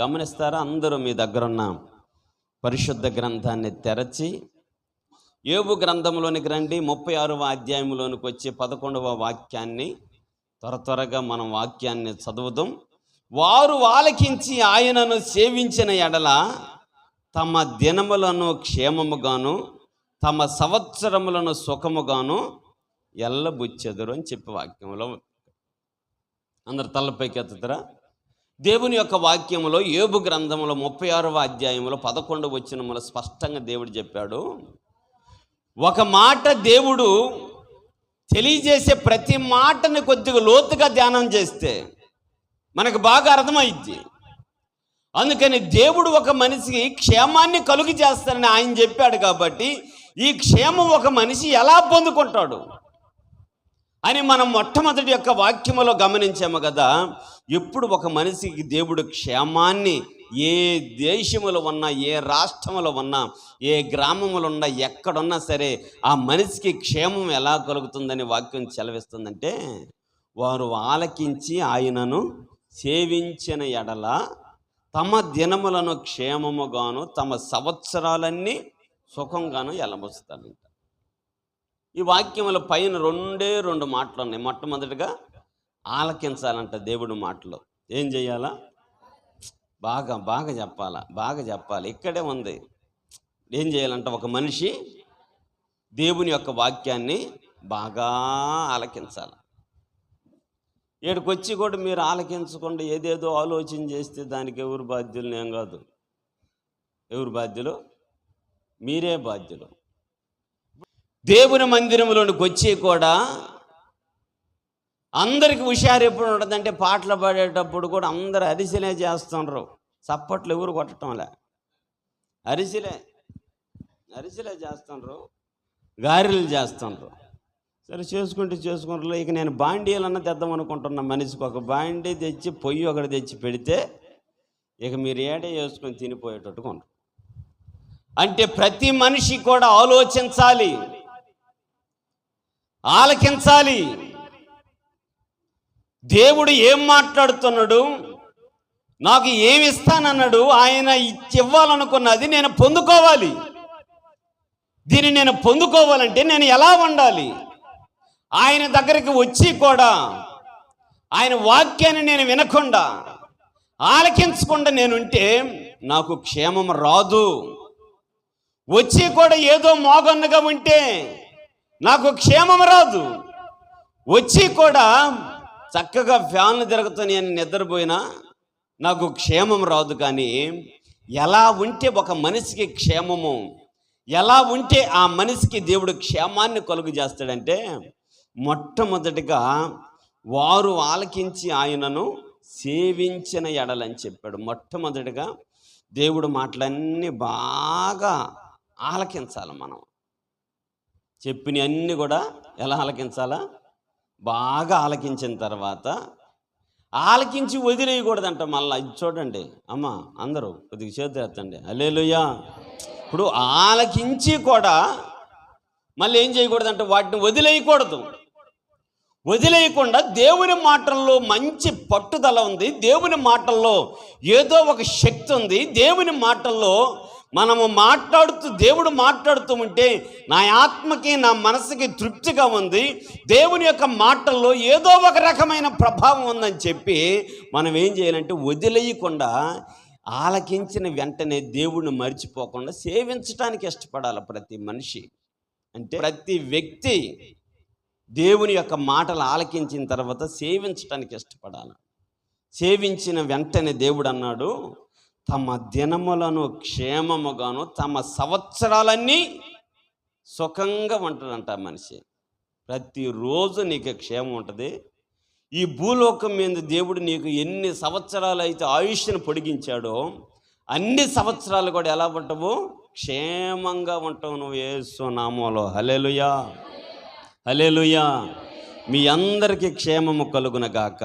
గమనిస్తారా? అందరూ మీ దగ్గరున్న పరిశుద్ధ గ్రంథాన్ని తెరచి ఏబు గ్రంథంలోనికి రండి. ముప్పై ఆరవ అధ్యాయంలోనికి వచ్చి పదకొండవ వాక్యాన్ని త్వర త్వరగా మనం వాక్యాన్ని చదువుదాం. వారు ఆలకించి ఆయనను సేవించిన ఎడల తమ దినములను క్షేమముగాను తమ సంవత్సరములను సుఖముగాను ఎల్లబుచ్చెదరు అని చెప్పి వాక్యంలో అందరు తలపైకి ఎత్తుతారా దేవుని యొక్క వాక్యములో ఏబు గ్రంథంలో ముప్పై ఆరవ అధ్యాయంలో పదకొండు వచ్చినములో స్పష్టంగా దేవుడు చెప్పాడు. ఒక మాట దేవుడు తెలియజేసే ప్రతి మాటని కొద్దిగా లోతుగా ధ్యానం చేస్తే మనకు బాగా అర్థమైద్ది. అందుకని దేవుడు ఒక మనిషికి క్షేమాన్ని కలుగు చేస్తానని ఆయన చెప్పాడు కాబట్టి ఈ క్షేమం ఒక మనిషి ఎలా పొందుకుంటాడు? అని మనం మొట్టమొదటి యొక్క వాక్యములో గమనించాము కదా ఎప్పుడు ఒక మనిషికి దేవుడు క్షేమాన్ని ఏ దేశములో ఉన్నా ఏ రాష్ట్రంలో ఉన్నా ఏ గ్రామములో ఉన్నా ఎక్కడున్నా సరే ఆ మనిషికి క్షేమం ఎలా కలుగుతుందని వాక్యం చెలవిస్తుందంటే వారు ఆలకించి ఆయనను సేవించిన ఎడల తమ దినములను క్షేమముగాను తమ సంవత్సరాలన్నీ సుఖంగాను ఎలబోస్తాడంట ఈ వాక్యముల పైన రెండే రెండు మాటలు ఉన్నాయి మొట్టమొదటిగా ఆలకించాలంట దేవుడు మాటలు. ఏం చేయాలా? బాగా బాగా చెప్పాలా? బాగా చెప్పాలి. ఇక్కడే ఉంది. ఏం చేయాలంట? ఒక మనిషి దేవుని యొక్క వాక్యాన్ని బాగా ఆలకించాలి. ఏడుకొచ్చి కూడా మీరు ఆలకించకుండా ఏదేదో ఆలోచన చేస్తే దానికి ఎవరు బాధ్యులు? నేను కాదు. ఎవరు బాధ్యులు? మీరే బాధ్యులు. దేవుని మందిరంలోనికి వచ్చి కూడా అందరికి హుషారు ఎప్పుడు ఉంటుందంటే పాటలు పాడేటప్పుడు కూడా అందరు అరిసెలే చేస్తుండ్రు. చప్పట్లు ఎవరు కొట్టడంలే అరిసెలే అరిసెలే చేస్తుండ్రు. గారెలు చేస్తుండ్రు. సరే చేసుకుంటే చేసుకుంటారు ఇక నేను బాండీలన్నా తెద్దాం అనుకుంటున్నా మనిషికి. ఒక బాండీ తెచ్చి పొయ్యి ఒకటి తెచ్చి పెడితే ఇక మీరు ఏడే చేసుకొని తినిపోయేటట్టుకుంటారు అంటే ప్రతి మనిషి కూడా ఆలోచించాలి. ఆలకించాలి. దేవుడు ఏం మాట్లాడుతున్నాడు? నాకు ఏమి ఇస్తానన్నాడు? ఆయన ఇవ్వాలనుకున్నది నేను పొందుకోవాలి. దీన్ని నేను పొందుకోవాలంటే నేను ఎలా ఉండాలి? ఆయన దగ్గరికి వచ్చి కూడా ఆయన వాక్యాన్ని నేను వినకుండా ఆలకించకుండా నేనుంటే నాకు క్షేమం రాదు. వచ్చి కూడా ఏదో మోగన్నగా ఉంటే నాకు క్షేమం రాదు. వచ్చి కూడా చక్కగా ఫ్యాన్లు తిరుగుతాయి అని నిద్రపోయినా నాకు క్షేమం రాదు కానీ ఎలా ఉంటే ఒక మనిషికి క్షేమము ఎలా ఉంటే ఆ మనిషికి దేవుడు క్షేమాన్ని కలుగు చేస్తాడంటే మొట్టమొదటిగా వారు ఆలకించి ఆయనను సేవించిన ఎడలని చెప్పాడు. మొట్టమొదటిగా దేవుడు మాటలన్నీ బాగా ఆలకించాలి మనం. చెప్పిన అన్నీ కూడా ఎలా ఆలకించాలా? బాగా ఆలకించిన తర్వాత ఆలకించి వదిలేయకూడదంట మళ్ళీ. ఇది చూడండి. అమ్మ అందరూ కొద్దిగా చేతి ఎత్తండి. అలేలుయ్యా ఇప్పుడు ఆలకించి కూడా మళ్ళీ ఏం చేయకూడదంటే? వాటిని వదిలేయకూడదు. వదిలేయకుండా దేవుని మాటల్లో మంచి పట్టుదల ఉంది. దేవుని మాటల్లో ఏదో ఒక శక్తి ఉంది. దేవుని మాటల్లో మనము మాట్లాడుతూ దేవుడు మాట్లాడుతూ ఉంటే నా ఆత్మకి నా మనసుకి తృప్తిగా ఉంది. దేవుని యొక్క మాటల్లో ఏదో ఒక రకమైన ప్రభావం ఉందని చెప్పి మనం ఏం చేయాలంటే వదిలేయకుండా ఆలకించిన వెంటనే దేవుడిని మర్చిపోకుండా సేవించడానికి ఇష్టపడాలి ప్రతి మనిషి. అంటే ప్రతి వ్యక్తి దేవుని యొక్క మాటలు ఆలకించిన తర్వాత సేవించడానికి ఇష్టపడాలి. సేవించిన వెంటనే దేవుడు అన్నాడు తమ దినములను క్షేమముగాను తమ సంవత్సరాలన్నీ సుఖంగా ఉంటుందంట మనిషి. ప్రతిరోజు నీకు క్షేమం ఉంటుంది. ఈ భూలోకం మీద దేవుడు నీకు ఎన్ని సంవత్సరాలు అయితే ఆయుష్ను పొడిగించాడో అన్ని సంవత్సరాలు కూడా ఎలా ఉంటావు? క్షేమంగా ఉంటావు నువ్వు ఏసు నామంలో. హలేలుయా హలేలుయా మీ అందరికీ క్షేమము కలుగునగాక